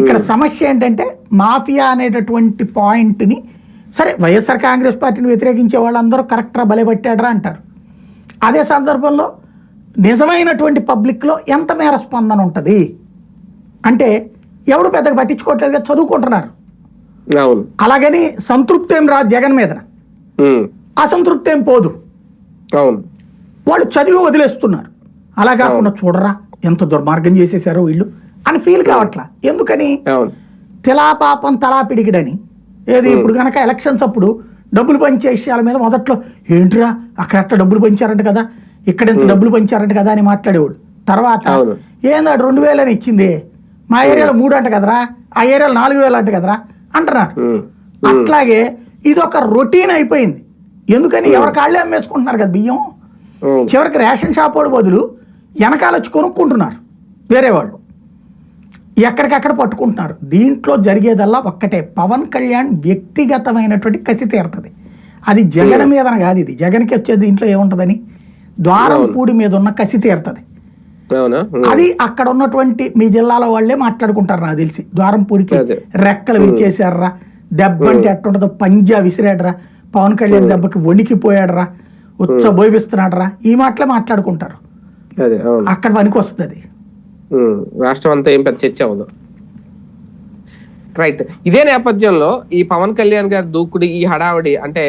ఇక్కడ సమస్య ఏంటంటే మాఫియా అనేటటువంటి పాయింట్ని సరే వైఎస్ఆర్ కాంగ్రెస్ పార్టీని వ్యతిరేకించే వాళ్ళందరూ కరెక్ట్రా బలపట్టాడరా అంటారు. అదే సందర్భంలో నిజమైనటువంటి పబ్లిక్లో ఎంత మేర స్పందన ఉంటుంది? అంటే ఎవడు పెద్దగా పట్టించుకోవట్లేదు కదా, చదువుకుంటున్నారు. అలాగని సంతృప్తి ఏం రాదు జగన్ మీద. అసంతృప్తి ఏం పోదు. అవును. వాళ్ళు చదివి వదిలేస్తున్నారు. అలా కాకుండా చూడరా ఎంత దుర్మార్గం చేసేసారో వీళ్ళు. అని ఫీల్ కావట్లా. ఎందుకని? అవును. తిలా పాపం తలా పిడికిడని. ఏది ఇప్పుడు కనుక ఎలక్షన్స్ అప్పుడు డబ్బులు పంచే విషయాల మీద మొదట్లో ఏంట్రా అక్కడ అట్లా డబ్బులు పంచారంట కదా ఇక్కడ ఇంత డబ్బులు పంచారంట కదా అని మాట్లాడేవాడు. తర్వాత. ఏందాడు రెండు వేలని ఇచ్చింది? మా ఏరియాలో మూడు అంట కదరా ఆ ఏరియాలో నాలుగు వేలు అంట కదరా అంటున్నారు అట్లాగే ఇది ఒక రొటీన్ అయిపోయింది. ఎందుకని? ఎవరి కాళ్ళే అమ్మేసుకుంటున్నారు కదా బియ్యం? చివరికి రేషన్ షాప్ వాడు బదులు వెనకాల వచ్చి కొనుక్కుంటున్నారు వేరే వాళ్ళు. ఎక్కడికక్కడ పట్టుకుంటున్నారు. దీంట్లో జరిగేదల్లా ఒక్కటే. పవన్ కళ్యాణ్ వ్యక్తిగతమైనటువంటి కసి తీరుతుంది. అది జగన్ మీద కాదు ఇది. జగన్కి వచ్చే దీంట్లో ఏముంటుందని? ద్వారం పూడి మీద ఉన్న కసి తీరుతుంది. ఉమ్, అది అక్కడ ఉన్నటువంటి మీ జిల్లాలో వాళ్ళే మాట్లాడుకుంటారు నాకు తెలిసి. ద్వారం పూడికి. రెక్కలు విచ్చేసారా దెబ్బ అంటే ఎట్టుంటుందో పంజా విసిరాడరా. పవన్ కళ్యాణ్ దెబ్బకి వణికిపోయాడరా. ఉచ్చ బోయిస్తున్నాడరా ఈ మాటలే మాట్లాడుకుంటారు. అక్కడ పనికి వస్తుంది. అది రాష్ట్రం అంతా ఏం పెద్ద చర్చ అవ్వదు. రైట్ ఇదే నేపథ్యంలో ఈ పవన్ కళ్యాణ్ గారి దూకుడు ఈ హడావిడి అంటే